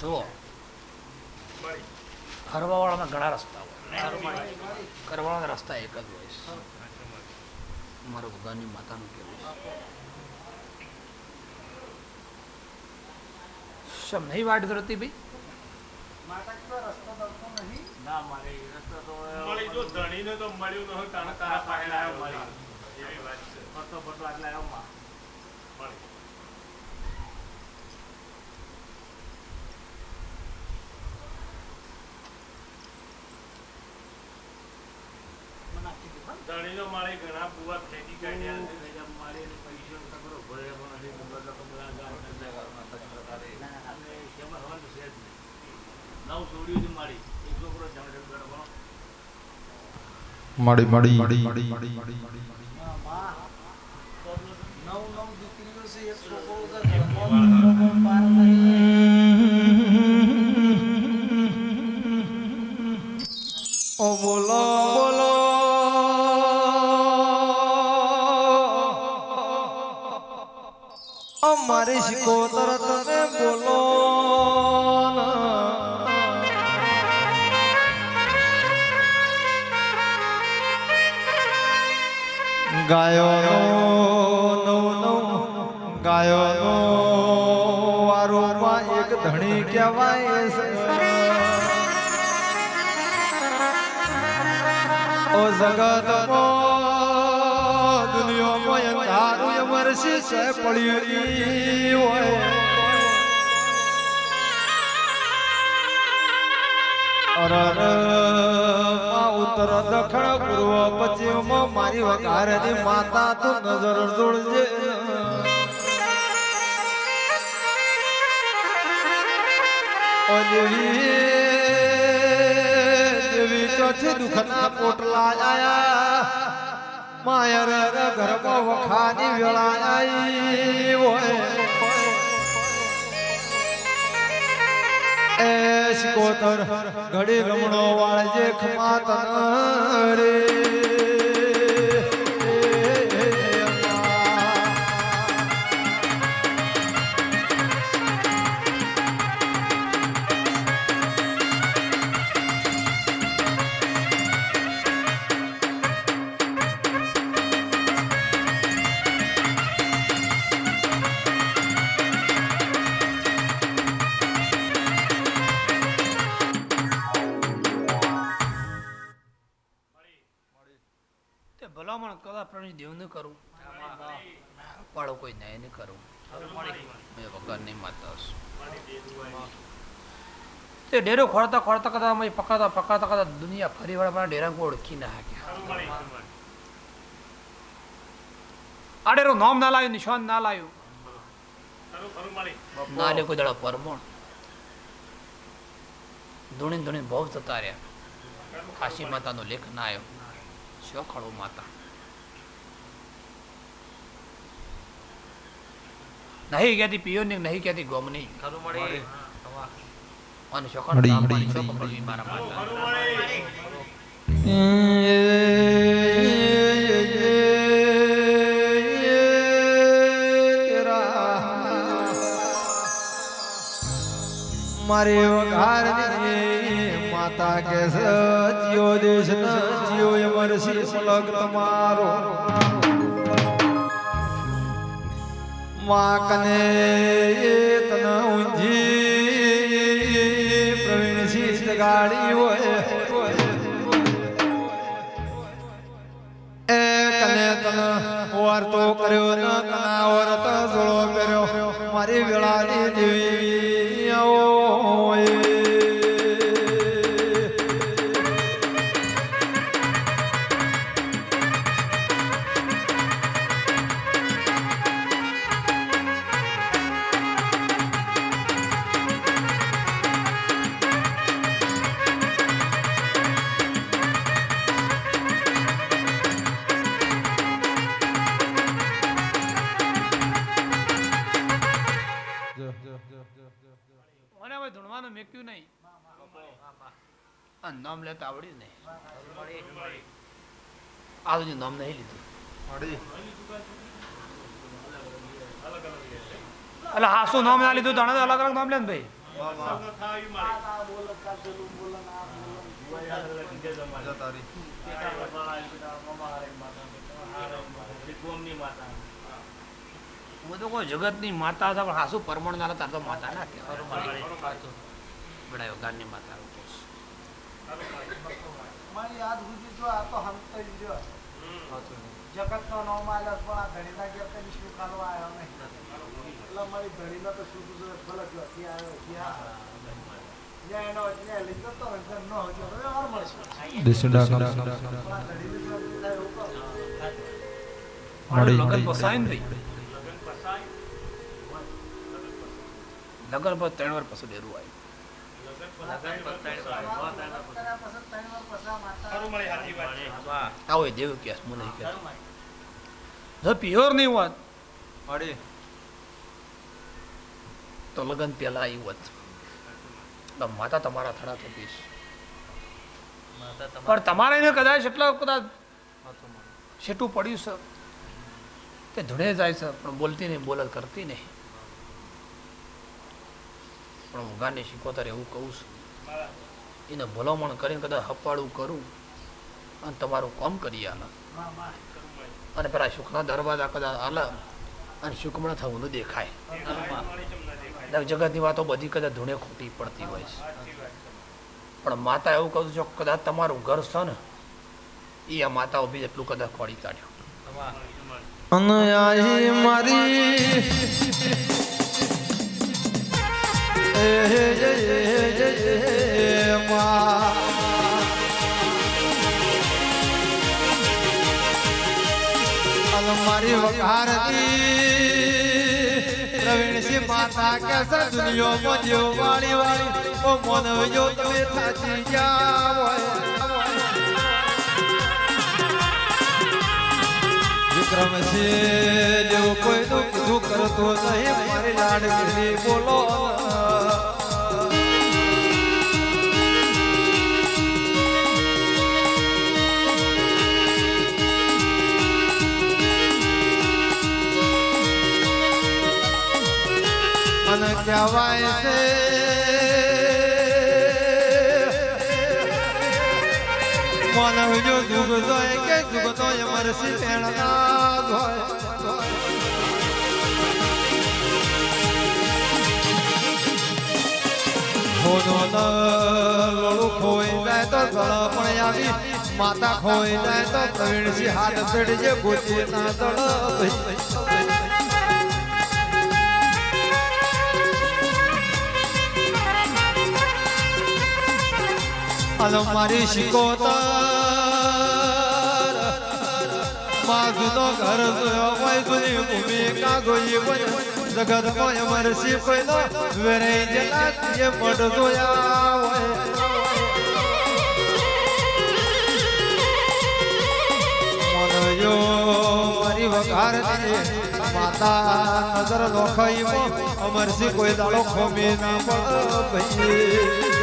જુઓ. ફરવાવાળાના ઘણા રસ્તા હોય. કરવાવાળાના રસ્તા એક જ હોય છે. મારું ભગવાનની માતાનું કેવું છે? શમ નહીં વાટ ધરતી ભાઈ ના મારે એ રસ્તો તો મળી જો ધણીને મળી ઘણા બુવા ખેતી કાઢ્યા છે ભેગા મારી અને પૈસા ખબર ભરે પણ નથી ખબર તો ખબર આ ગાળ ને ગાળમાં તક પ્રકારે. ના, ના, આપણે શેમાં હવાનું છે જ નહીં. નવ છોડ્યું છે મારી એક છોકરો જમણે જમણે ગણો. મળી. મળી નવ નવ દીકરીઓ છે એક છોકરો છે ઘરમાં પાર નહીં ઓ બોલો બોલો. અમારી શિકોતર તમે ગાયો નવ નવ ગાયો વારોમાં એક ધણી કહેવાય છે. ઓ જગત દુનિયામાં અંધારું વર્ષી છે પડ્યું હોય. અરર ઉત્તર દક્ષિણ પૂર્વ પશ્ચિમ, મારી વઘારની માતા તું નજર જોડજે. દેવી ચોથી દુખના પોટલા આયા. માયર ઘરમાં વખાની વેળા આઈ હોય. એ શિકોતર ઘડી રમણો વાળજે ખમા તન રે. તે ડેરો ખોળતા ખોળતા કરતા અમે પકડતા પકડતા કરતા દુનિયા ફરી વાળા મારા ડેરા ઓળખી ના હાક્યા આ ડેરો નામ ના લાવ્યું નિશાન ના લાવ્યું ખરું ખરું મળી ના લે કોઈ દાડા પરમણ. ધૂણી ધૂણી બહુ જતા રહ્યા. કાશી માતાનો લેખ ના આવ્યો શોખળો માતા. નહીં કહેતી પિયોની નહીં કહેતી ગોમની. ખરું મળી. અને શોખણ મળી, ધામની મળી, શોખ મળી. મળવી મારા વઘારની માતા કે જીઓ દેશ ન એ શ્રી પલક તમારો. માં કને તન પ્રવીણ જગાડી હોય એ કને તન વાર્તો કર્યો ન કર્યો. મારી વેળાની દેવી આ નામ લેતા આવડ્યું ને આ સુધી નામ નહીં લીધું મળી અલગ અલગ એટલે હા શું નામ ના લીધું તણે અલગ અલગ નામ લે ને ભાઈ હું તો કોઈ જગતની માતા હતા પણ હાસુ પરમણ ના તાર તો માતા ના કહેવાય બડાયો ગાનની માતા મારી યાદ સુધી જો આ તો હંતરી જો જગતનો નો આલ્યો પણ આ ધણીના શું આવ્યો નહીં. એટલે મારી ધણીનો તો શું શું ભલે જો આવ્યો. ત્યાં ન ને. લગન પર ત્રણ વાર પછી ડેરું આવ્યું. આવો દેવ કે હું નહીં કહેતો જો પ્યોર નહીં હોત તો લગન પહેલા આવી હોત. માતા તમારા થડા થપીશ પણ તમારે એને કદાચ એટલા કદાચ છેટું પડ્યું છે તે ધૂણે જાય છે પણ બોલતી નહીં બોલ કરતી નહીં. પણ હું ગાને શીખોતર એવું કહું છું. એને ભલામણ કરીને કદાચ હપાડું કરું અને તમારું કામ કરી આલે અને પેલા સુખના દરવાજા કદાચ આલે અને સુખમણા થવું ન દેખાય. જગતની વાતો બધી કદાચ ધૂણે ખોટી પડતી હોય છે. પણ માતા એવું કહું છું, કદાચ તમારું ઘર છે ને, એ આ માતા ઊભી એટલું કદાચ ખોડી કાઢ્યું મારી. અને મારી વઘારતી પ્રવીણસિંહ માતા કે છે દુનિયામાં વાળી વાળી, ઓ મોનવ જો તમે થાચી હોય. વિક્રમસિંહ જેવું કોઈનું કીધું કરતો નહીં, મારી લાડકી બોલો. કહેવાય છે. માનવ જો દુઃખ જોય કે દુઃખ તો મરસી પેણના જોય ખોનો ન ખોઈ જાય તો ગળ પણ માતા ખોઈ જાય તો હાથ પેડજે ગોતી ના દળ. અને મારી શિકોતર. માધુનો ઘર જોયો હોય ગુની ભૂમિકા ગોઈ બન જગત કોઈ અમરસી પહેલો વેરે જલાતીએ મઢ જોયા હોય. મનયો મારી વઘાર માતા નજર નોખાઈ અમરસી કોઈ દાડો ખોમી ના પડ ભાઈ.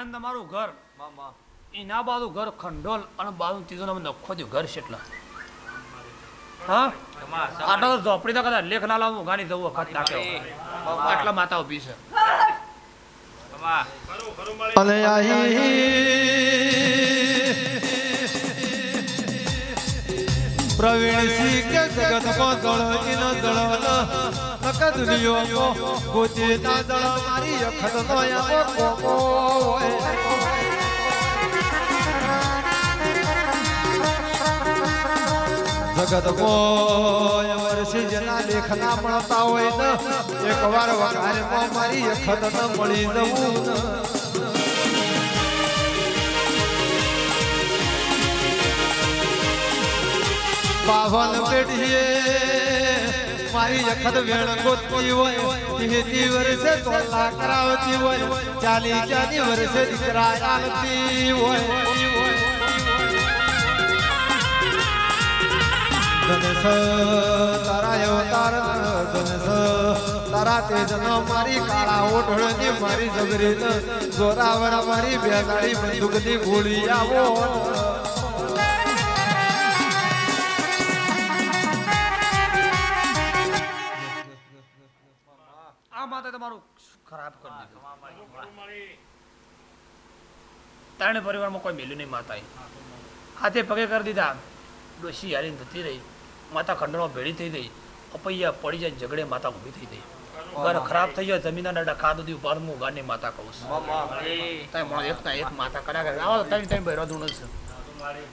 મેન તમારું ઘર. એના બાજુ ઘર ખંડોલ અને બાજુ ત્રીજો નામ નખો થયું ઘર છે હા? આટલા તો ઝોપડી તો કદાચ લેખ ના લાવું ગાની જવું વખત નાખે આટલા માતા ઊભી છે. અને આહી. પ્રવીણ સિંહ કે જગત કો દળ ઇન દળ નક દુનિયો કો ગોતે ના દળ મારી અખત નો કો કોકો જગત મોય વર્ષી જેના લેખના મળતા હોય ને એક વાર વઘારમાં મારી અખત ન મળી જવું. ને પાવન પેઢીએ મારી અખત વેણ ગોતતી હોય તીજી વર્ષે તોલા કરાવતી હોય ચાલી ચાલી વર્ષે દીકરા આલતી હોય. ગણેશ, તારા અવતાર ધનસ તારા તેજનો મારી કાળા ઓઢળની મારી જબરી જોરાવર મારી બેગાડી બંદૂકની ગોળી આવો. આ માતા તમારું ખરાબ કરી ત્રણે પરિવારમાં કોઈ મેલ્યું નહીં માતાએ. હાથે પગે કરી દીધા. ડોશી હારીને થતી રહી. માતા ખંડણમાં ભેળી થઈ ગઈ. અપૈયા પડી જાય ઝઘડે માતા ઊભી થઈ ગઈ. ઘર ખરાબ થઈ જાય જમીનના ડડા ખાધું દીધું પર હું ગારની માતા કહું છું. એક ના એક માતા કર્યા કરે. આવો ત્રણ ત્રણ બહેરો ધૂણ છે.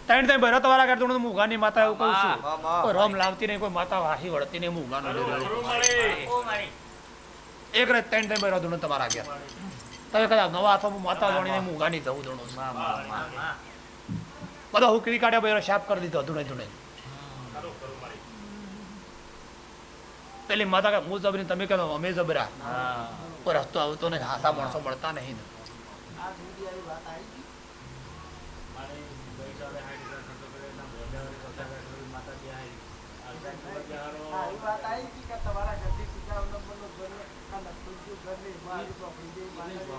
ત્રણ ત્રણ બહેરો તમારા ઘર ધૂણ હું ગાની માતા એવું કહું છું. કોઈ રમ લાવતી નહીં કોઈ માતા વાહી વળતી નહીં હું ગાનો મળી એક રાત ત્રણ ત્રણ બહેરો ધૂણ તમારા ઘેર. તમે કદાચ નવા હાથમાં માતા ધોણીને હું ગાની જવું ધૂણું છું. બધા હુકવી કાઢ્યા બહેરો સાફ કરી દીધો ધૂણે ધૂણે. પેલી માતા કે હું જબરી તમે કહો અમે જબરા. કોઈ રસ્તો આવતો નહીં હાથા માણસો મળતા નહીં.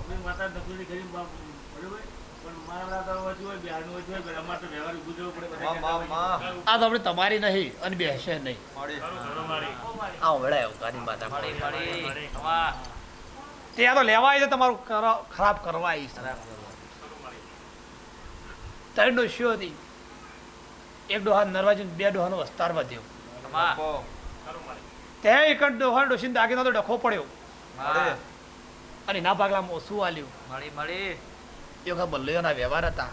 ને માતા ગરીબ બરોબર? આ તો આપણે તમારી નહીં અને બેસે નહીં. ત્યાં તો લેવાય છે તમારું ખરાબ કરવા છે. ત્રણ ડોશીઓ હતી. એક ડોહા નરવાજી બે ડોહાનો વસ્તાર વધ્યો. ખરું ત્યાં એક ડોહા ડોશીને દાગીનો તો ડખો પડ્યો. અને ના ભાગલામાં ઓછું આલ્યું. વખત બલ્લેઓના વ્યવહાર હતા.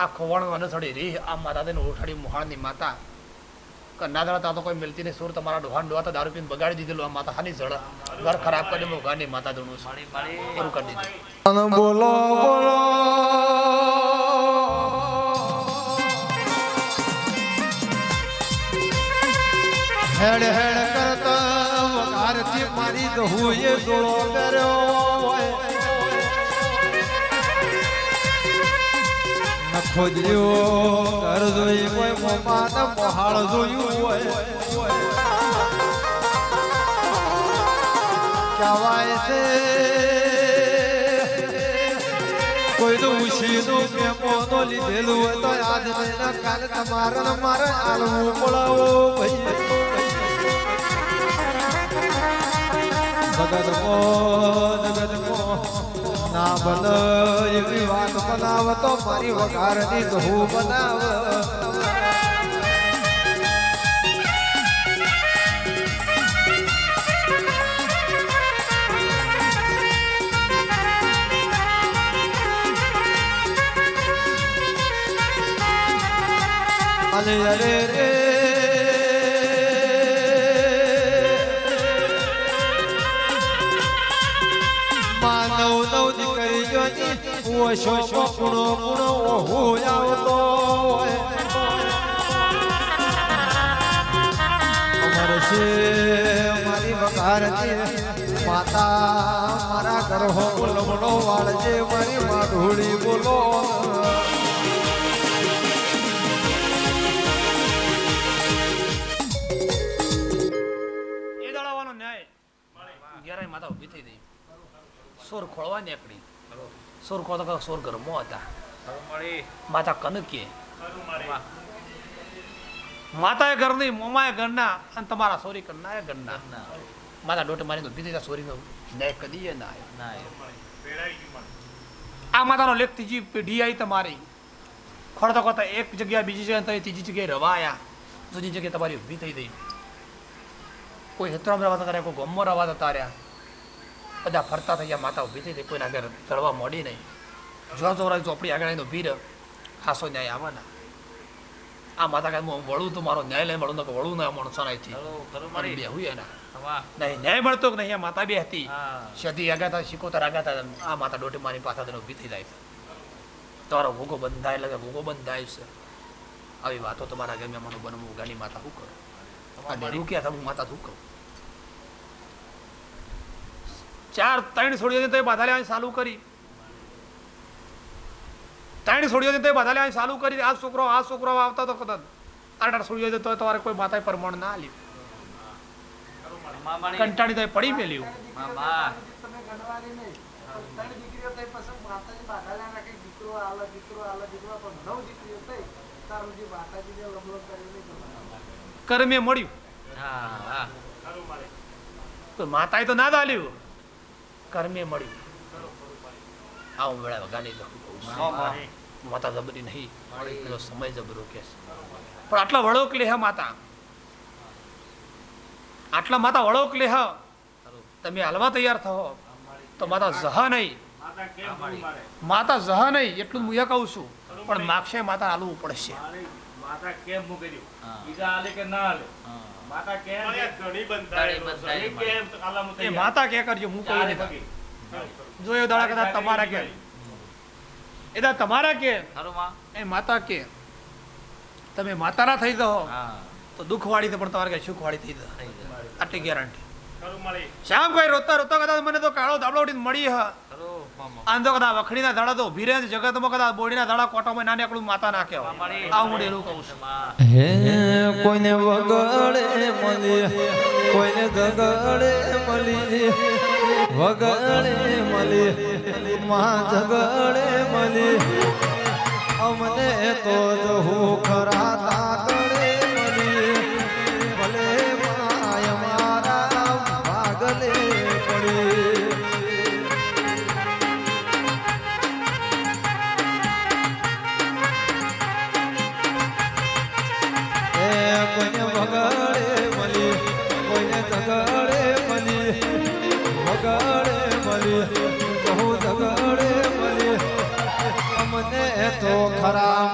આ ખોવાણ અનસડી રી આ માતા તેને ઉઠાડી મુહાણની માતા. કન્નાદળા તા તો કોઈ મિલતી નહીં. સુર તમારા ડોહાન ડોહા તો દારૂ પીને બગાડી દીધેલું. આ માતા હાની જળ ઘર ખરાબ કરી મોઘાની માતા ધૂણું છું. પૂરું કરી દીધું. બોલો બોલો. હેડ હેડ કરતા વઘારથી મારી દહુએ જોડો કર્યો. જ્યો ઘર જોઈ કોઈ મોમાન મોહાળ જોયું હોય. કહેવાય છે, કોઈ તો ઉછીનું મેમોનો લીધેલું હોય તો આજ મહિના કાલે તમારે મારે આલવું પડાવો ભાઈ. જગતમાં જગતમાં ના બન એવી વાત બનાવ તો મારી વઘારની હું બનાવ અરે અરે માનવ નવ દીકરી જોની ઓશો પકડો ગુણો ઓહો આવતો અમર છે, મારી વકારતી માતા મારા ઘર હો બોલો વાળજે, મારી માઢોળી બોલો. સોર ખોળવા નીકળી. સોર ખોળતા સોર ઘરમાં હતા. માતા કનકીએ માતાએ ઘરની મોમાએ ઘરના અને તમારા સોરી કરના એ ઘરના. માતા ડોટ મારી ઊભી થઈ સોરીનો ન્યાય કદી ના આ માતાનો લેખ ત્રીજી પેઢી આવી તમારી. ખોડતા ખોતા એક જગ્યા બીજી જગ્યાએ તમે ત્રીજી જગ્યાએ રવા આવ્યા જુદી જગ્યાએ તમારી ઊભી થઈ ગઈ. કોઈ હેતરામ રવા હતા કોઈ ગમમાં રવા હતા રહ્યા. બધા ફરતા થઈ ગયા માતા ઊભી થઈ હતી કોઈના ઘર ચડવા મોડી નહીં. જોવા ચોરાય ચોપડી આગળ આવીને ભીર ખાસો ન્યાય આવવાના. આ માતા કાંઈ હું વળું તો મારો ન્યાય લઈને મળું તો વળું ના માણસો નાથી બે બેહું એના. નહીં ન્યાય મળતો કે નહીં? આ માતા બે હતી. સદી આગા હતા શીખોતર આગા હતા આ માતા ડોટી મારી પાછા તેને ઊભી થઈ જાય છે. તારો ભોગો બંધાય એટલે ભોગો બંધ થાય છે. આવી વાતો તમારા ગમે મને બનવું ગાની માતા શું કરું? આ ડેરું ક્યાં થવું માતા શું કહું? ચાર ત્રણ છોડીઓ તો બાધા લેવાની ચાલુ કરી. ત્રણ છોડીઓ તો બાધા લેવાની ચાલુ કરી. આ છોકરો આ છોકરો આવતા તો કદાચ આઠ આઠ છોડીઓ તો તમારે કોઈ માતાએ પરમણ ના લ્યું કંટાળી તો પડી મેલ્યું. કર્મે મળ્યું. તો માતાએ તો ના દાલ્યું. કર્મે મળ્યું આવું વેળા વગાડી માતા જબરી નહીં. એનો સમય જબરો કે પણ આટલા વળોક લેહ માતા. આટલા માતા વળોક લેહ. તમે હાલવા તૈયાર થો. તો માતા જહ નહીં. માતા જહા નહીં એટલું હું એ કહું છું. પણ માગશે માતા હાલવું પડશે. માતા કેમ મૂકી દઉં? બીજા હાલે કે ના હાલે? માતા કે કરજો હું કોઈ પગે. દાડા કદાચ તમારા કે. એ તમારા કે. એ માતા કે. તમે માતાના થઈ જાઓ. તો દુઃખવાળી તો પણ તમારે કઈ સુખવાળી થઈ જાય આટલી ગેરંટી શ્યામ ભાઈ રોતા રોતા કદાચ મને તો કાળો ધાબળો ઉડીને મળી હ. આમ તો કદાચ વખડીના દાડા તો ઊભી રહે જગતમાં કદાચ બોડીના દાડા કોટામાં ના નીકળું માતા નાખે આ હું ડેલું કહું છું. હે કોઈને વગડે મળી કોઈને ઝગડે મળી વગડે મળી માં ઝગડે મળી અમને તો જહું ખરા તો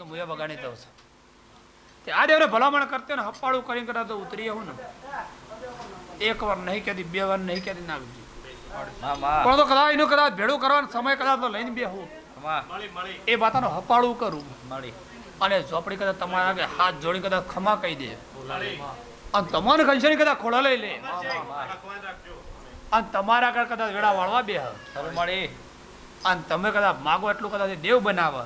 ને મુયા બગાડી દઉં છું. તે આ દેવરે ભલામણ કરતે ને હપ્પાડું કરીને કદાચ તો ઉતરી હું ને. એક વાર નહીં કહેતી બે વાર નહીં કહેતી ના બીજી પણ તો કદાચ એનું કદાચ ભેડું કરવાનો સમય કદાચ તો લઈને બેહું. મળી મળી એ વાતાનો હપાળું કરું. અને ઝોપડી કદાચ તમારા આગળ હાથ જોડી કદાચ ખમા કહી દે. મળી અને તમારે ઘનશ્યાની કદાચ ખોળા લઈ લે. અને તમારા આગળ કદાચ વેળા વાળવા બે અને તમે કદાચ માગો એટલું કદાચ દેવ બનાવે.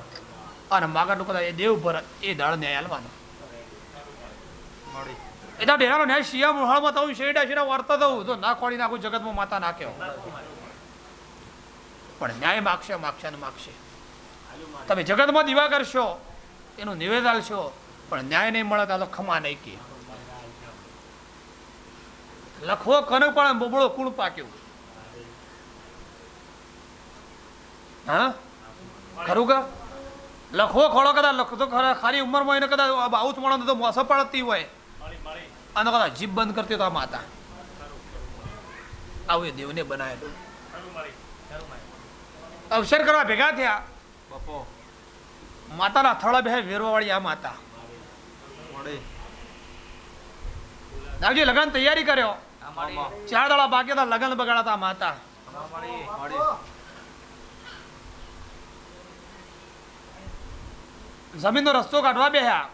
અને માગો નું કદાચ એ દેવ ભરત એ દાળ ન્યાય હાલવાનો એ તો ન્યાય શિયા મુહાળમાં થવું શેડા શેડા વાર્તા થવું તો ના ખોડી નાખું જગતમાં માતા નાખ્યો પણ ન્યાય માગશે માગશે ને માગશે. તમે જગતમાં દીવા કરશો એનું નિવેદ આલશો પણ ન્યાય નહીં મળે તો ખમા નહીં કે લખવો કને પણ બબળો કુણ પાક્યું. હા? ખરું કા? લખવો ખોળો કદાચ લખતો ખરા ખારી ઉંમરમાં એને કદાચ આવું જ મળે તો મોસો પડતી હોય. મળી મળી અને કદાચ જીભ બંધ કરતી તો આ માતા. આવું એ દેવને બનાવેલું અવસર કરવા ભેગા થયા. માતાના થળા બે વેરવાવાળી આ માતા. નાગજી લગન તૈયારી કર્યો? ચાર દાડા બાકી હતા લગન બગાડતા માતા. જમીનનો રસ્તો કાઢવા બેહ્યા.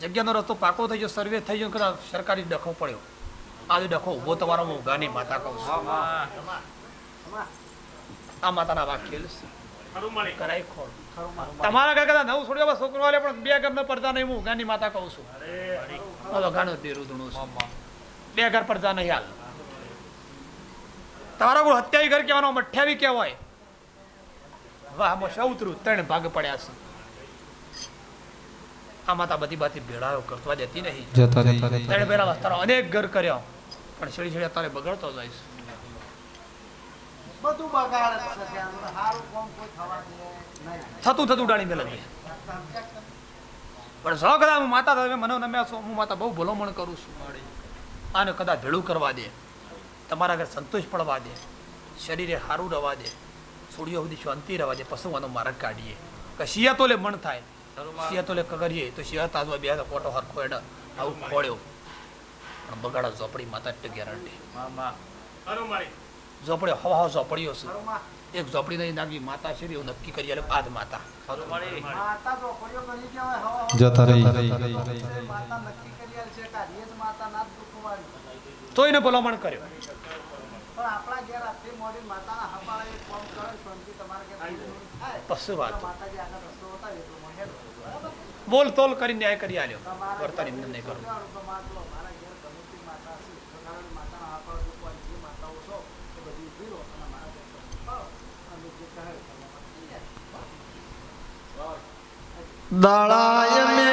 જગ્યાનો રસ્તો પાકો થઈ ગયો સર્વે થઈ ગયો કદાચ સરકારી ડખો પડ્યો. આજે ડખો ઊભો તમારો હું ગાની માતા કહું છું. આ માતાના વાક્ય કરાય ખોળ તમારા કદાચ નવું છોડ્યો છોકરો વાલે પણ બે ઘર પડતા નહીં હું ગાની માતા કહું છું. હવે ગાનો દેરું ધૂણું છું. બે ઘર પડતા નહીં હાલ. તમારા કોઈ હત્યાવી ઘર કહેવાનો અઠ્યાવી કહેવાય. વાહ મો સૌ ત્રણ ભાગ પડ્યા છે. આ માતા બધી બાથી ભેળાયો કરતવા દેતી નહીં. જતા તેણે પેલા તારો અનેક ઘર કર્યા. પણ છેડી છેડી તારે બગડતો જાય છે. બધું બગાડ સારું કોમ કોઈ થવા દે નહીં. થતું થતું ડાણી મેલે પણ સો કદાચ હું માતા તમે મને નમ્યા છો હું માતા બહુ ભલોમણ કરું છું. મારી આને કદાચ ભેળું કરવા દે તમારા ઘર સંતોષ પડવા દે શરીરે સારું રવા દે સૂર્ય સુધી શાંતિ રવા દે પશુઓનો માર્ગ કાઢીએ. કે તો લે મન થાય. શિયા તો લે કરીએ તો શિયા તાજવા બે કોટો હરખો એડ આવું ખોળ્યો. પણ બગાડા ઝોપડી માતા જ ગેરંટી ઝોપડે હવા હવા ઝોપડીઓ છે. એક ઝોપડી નહીં નાખી માતા છે એવું નક્કી કરી એટલે બાદ માતા. જતા રહી. તો એને ભલામણ કર્યો. પછી આપણા બોલ તોલ કરીને ન્યાય કરી આલ્યો. વર્તન એમને નહીં કરું. દાળાય મે